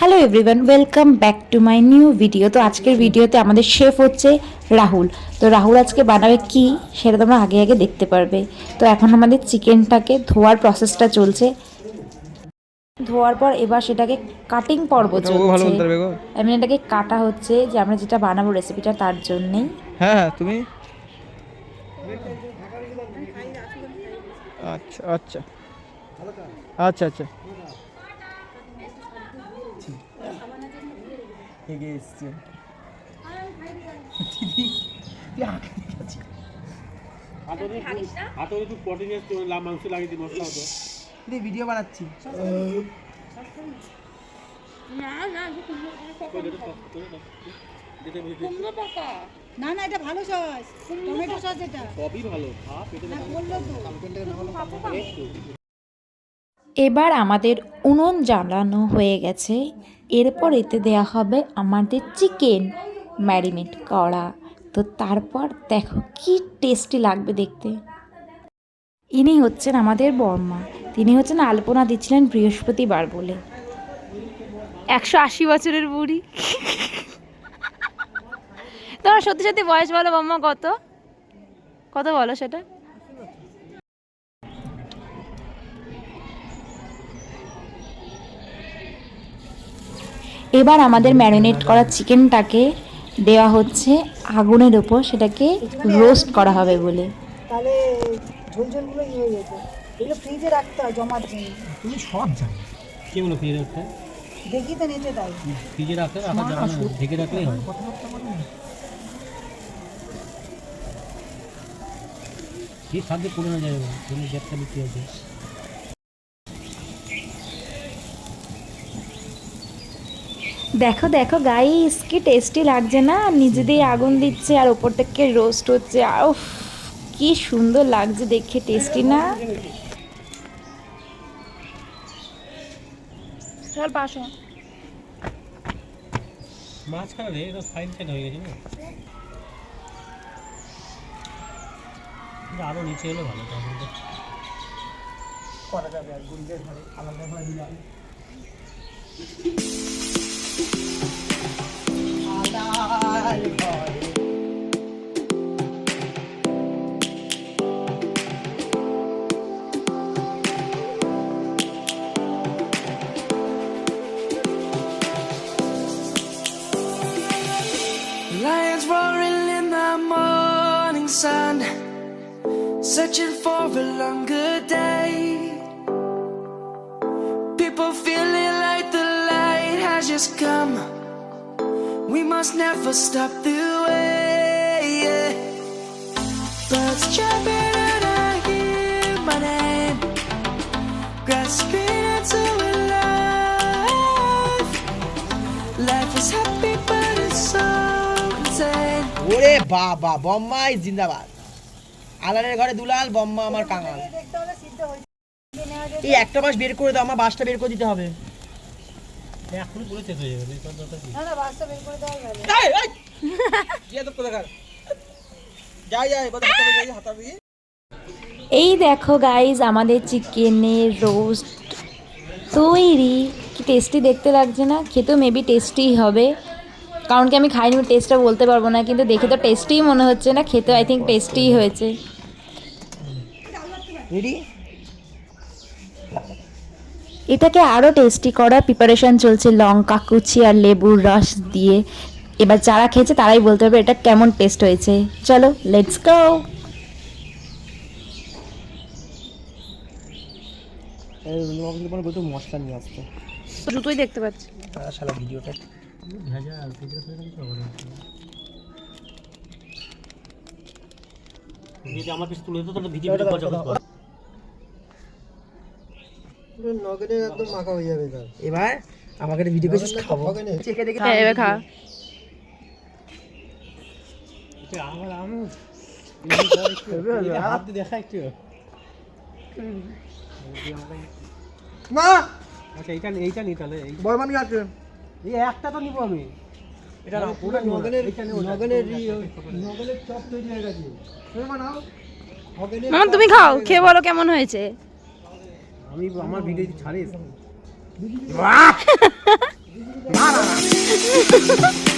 Hello everyone welcome back to my new video তো আজকের ভিডিওতে আমাদের শেফ হচ্ছে রাহুল। তো রাহুল আজকে বানাবে কি সেটা তোমরা আগে আগে দেখতে পারবে। তো এখন আমাদের চিকেনটাকে ধোয়ার প্রসেসটা চলছে। ধোয়ার পর এবার সেটাকে কাটিং পর্ব চলছে। মিন এটাকে কাটা হচ্ছে যে আমরা যেটা বানাবো রেসিপিটা তার জন্যেই। হ্যাঁ হ্যাঁ তুমি? আচ্ছা আচ্ছা। আচ্ছা আচ্ছা। এসছে। প্রোটিন একটু না না এটা ভালো সস টমেটো সস এটা। সবই ভালো খা পেটে হ্যাঁ, বলল তো। এবার আমাদের উনুন জ্বালানো হয়ে গেছে। এরপর এতে দেয়া হবে আমাদের চিকেন ম্যারিনেট করা। তো তারপর দেখো কি টেস্টি লাগবে দেখতে। ইনি হচ্ছেন আমাদের বর্মা। তিনি হচ্ছেন আলপনা দিচ্ছিলেন বৃহস্পতিবার বলে। একশো আশি বছরের বুড়ি। তোমার সত্যি সত্যি বয়স বলো বর্মা কত? কত বলো সেটা? এবার আমাদের ম্যারিনেট করা চিকেনটাকে দেওয়া হচ্ছে আগুনের ওপর সেটাকে রোস্ট করা হবে বলে। তাহলে ইয়ে হয়ে যেত এগুলো ফ্রিজে রাখতে হয় জমার জন্য তুমি সব জানো। কি বলো ফ্রিজে রাখতে? দেখি তো তাই। ফ্রিজে রাখতে রাখা যাবে না ঢেকে রাখলেই হয় কি খাদ্যে পুরো না যাবে তুমি গ্যাসটা বিক্রি আছে দেখো দেখো গাইস কি টেস্টি লাগছে না? নিজে দিয়ে আগুন দিচ্ছে আর ওপর থেকে রোস্ট হচ্ছে। আর কি সুন্দর লাগছে দেখে টেস্টি না? চল পাশো। মাঝখানে রে এটা সাইড সাইড হয়ে গেছে আরও নিচে এলে ভালো করা যাবে আর ঘরে আলাদা ঘরে দিলাম আলাল searching for a longer day. People feeling like the light has just come. We must never stop the way. Birds jumping and I hear my name, grasping into a life. Life is happy, but it's so insane. ওরে বাবা বম্মাই জিন্দাবাদ আলালের ঘরে দুলাল বম্মা আমার কাঙাল। এই একটা মাস বের করে দাও আমার বাসটা বের করে দিতে হবে। এখনই পুরো শেষ হয়ে যাবে এটার দরকার কি? না না বাসটা বের করে দেওয়া গেল এই, এই! তো কোথাকার? যাই যাই কোথায় যাই, হাতাবি। এই দেখো গাইজ আমাদের চিকেনের রোস্ট তৈরি। কি টেস্টি দেখতে লাগছে না? খেতেও মেবি টেস্টি হবে। কারণ কি আমি খাইনি টেস্টটা বলতে পারব না কিন্তু দেখে তো টেস্টিই মনে হচ্ছে না খেতে আই থিঙ্ক টেস্টিই হয়েছে। রেডি এটাকে আরও টেস্টি করার প্রিপারেশন চলছে লঙ্কা কুচি আর লেবুর রস দিয়ে। এবার যারা খেয়েছে তারাই বলতে পারবে এটা কেমন টেস্ট হয়েছে। চলো লেটস গো বলতো মশলা নিয়ে আসতে জুতোই দেখতে পাচ্ছি। তারা ভিডিওটা। ভেজা ফেলে দিতে হবে না যদি আমার পিস তুলে দিত তাহলে ভিজে ভিজে নগেনের একদম মাখা হয়ে যাবে এবার। আমাকে ভিডিও খাব। চেখে দেখে হ্যাঁ এবার খা। এটা আমার আমি হাত দেখা একটু। না আচ্ছা এইটা এইটা নি তাহলে। এই বর্মান আছে। এই একটা তো নিবো আমি। এটা না পুরো নগেনের এইটা নিবো না। নগেনের নগেনের চপ তৈরি হয়ে গেছে। তুমি বানাও। মামা তুমি খাও খেয়ে বলো কেমন হয়েছে। আমি আমার ভিডিও ছাড়িস?